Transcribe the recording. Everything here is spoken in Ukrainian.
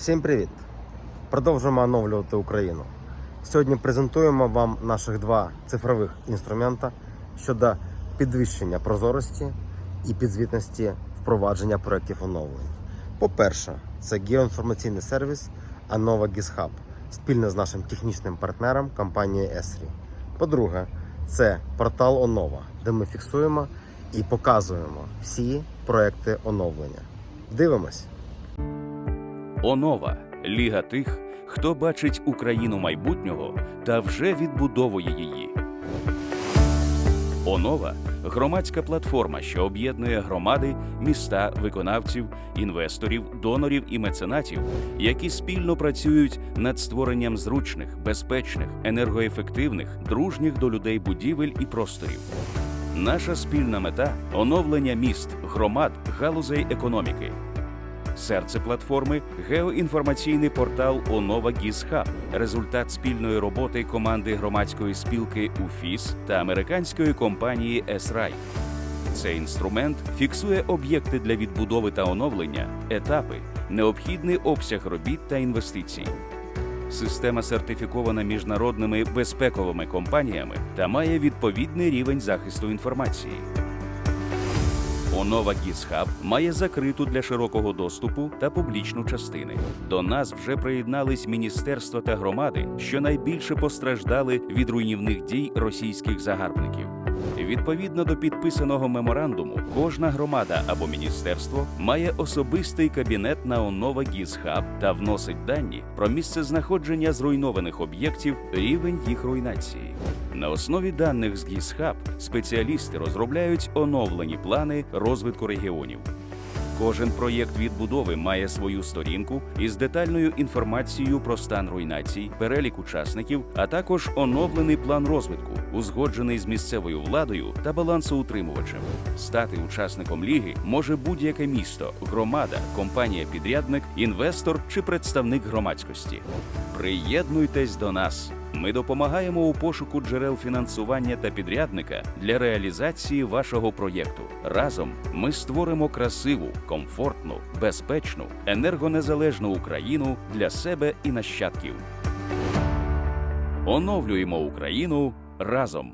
Всім привіт! Продовжуємо оновлювати Україну. Сьогодні презентуємо вам наших два цифрових інструмента щодо підвищення прозорості і підзвітності впровадження проєктів оновлень. По-перше, це геоінформаційний сервіс Anova GizHub спільно з нашим технічним партнером компанією Esri. По-друге, це портал Онова, де ми фіксуємо і показуємо всі проекти оновлення. Дивимось! Онова ліга тих, хто бачить Україну майбутнього та вже відбудовує її. Онова громадська платформа, що об'єднує громади, міста, виконавців, інвесторів, донорів і меценатів, які спільно працюють над створенням зручних, безпечних, енергоефективних, дружніх до людей будівель і просторів. Наша спільна мета оновлення міст, громад, галузей економіки. Серце платформи геоінформаційний портал Онова GizHub, результат спільної роботи команди громадської спілки УФІС та американської компанії SRI. Цей інструмент фіксує об'єкти для відбудови та оновлення, етапи, необхідний обсяг робіт та інвестицій. Система сертифікована міжнародними безпековими компаніями та має відповідний рівень захисту інформації. Онова Гісхаб має закриту для широкого доступу та публічну частини. До нас вже приєднались міністерства та громади, що найбільше постраждали від руйнівних дій російських загарбників. Відповідно до підписаного меморандуму, кожна громада або міністерство має особистий кабінет на Онова Гізхаб та вносить дані про місцезнаходження зруйнованих об'єктів, рівень їх руйнації. На основі даних з Гізхаб спеціалісти розробляють оновлені плани розвитку регіонів. Кожен проєкт відбудови має свою сторінку із детальною інформацією про стан руйнацій, перелік учасників, а також оновлений план розвитку, узгоджений з місцевою владою та балансоутримувачем. Стати учасником ліги може будь-яке місто, громада, компанія-підрядник, інвестор чи представник громадськості. Приєднуйтесь до нас. Ми допомагаємо у пошуку джерел фінансування та підрядника для реалізації вашого проєкту. Разом ми створимо красиву, комфортну, безпечну, енергонезалежну Україну для себе і нащадків. Оновлюємо Україну разом.